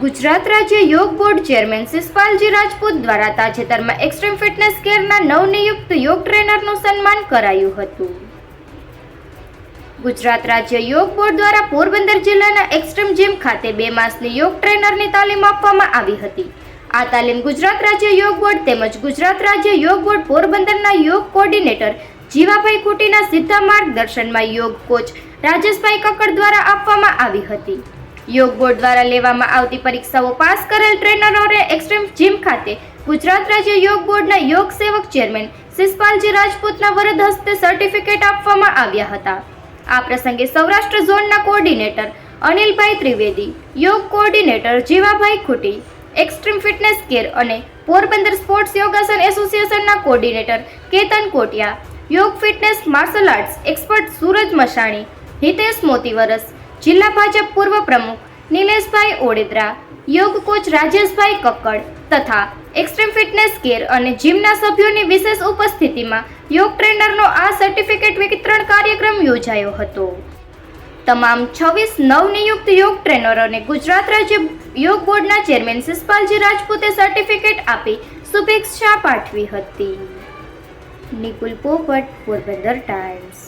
ગુજરાત રાજ્ય યોગ board chairman શિષપાલજી Rajput દ્વારા તાજેતરમાં એક્સ્ટ્રીમ ફિટનેસ કેરના નવનિયુક્ત યોગ ટ્રેનરનું સન્માન કરાયું હતું. ગુજરાત રાજ્ય યોગ બોર્ડ દ્વારા પોરબંદર જિલ્લાના એક્સ્ટ્રીમ જીમ ખાતે બે માસની યોગ ટ્રેનરની તાલીમ આપવામાં આવી હતી. આ તાલીમ ગુજરાત રાજ્ય યોગ બોર્ડ તેમજ ગુજરાત રાજ્ય યોગ બોર્ડ પોરબંદરના યોગ કોર્ડિનેટર જીવાભાઈ કુટીના સીધા માર્ગદર્શનમાં યોગ કોચ રાજેશભાઈ કક્કડ દ્વારા આપવામાં આવી હતી. યોગ બોર્ડ દ્વારા લેવામાં આવતી પરીક્ષાઓ પાસ કરેલ ટ્રેનરોને એક્સ્ટ્રીમ જીમ ખાતે ગુજરાત રાજ્ય યોગ બોર્ડના યોગ સેવક ચેરમેન શિષપાલજી રાજપૂતના વરદ હસ્તે સર્ટિફિકેટ આપવામાં આવ્યા હતા. આ પ્રસંગે સૌરાષ્ટ્ર ઝોનના કોર્ડિનેટર અનિલભાઈ ત્રિવેદી, યોગ coordinator Jivabhai Khuti, extreme fitness care અને પોરબંદર સ્પોર્ટ્સ યોગાસન એસોસિએશનના coordinator Ketan Kotiya, yoga fitness martial arts expert Suraj Mashani Hitesh Motivaras જિલ્લા ભાજપ પૂર્વ પ્રમુખ નિલેશભાઈ ઓડેદરા, યોગ કોચ રાજેશભાઈ કક્કડ તથા એક્સ્ટ્રીમ ફિટનેસ કેર અને જીમના સભ્યોની વિશેષ ઉપસ્થિતિમાં યોગ ટ્રેનરનો આ સર્ટિફિકેટ વિતરણ કાર્યક્રમ યોજાયો હતો. તમામ છવ્વીસ નવનિયુક્ત યોગ ટ્રેનરોને ગુજરાત રાજ્ય યોગ બોર્ડના ચેરમેન શિષપાલજી રાજપૂતે સર્ટિફિકેટ આપી શુભેચ્છા પાઠવી હતી. નિકુલ પોપટ, પોરબંદર ટાઈમ્સ.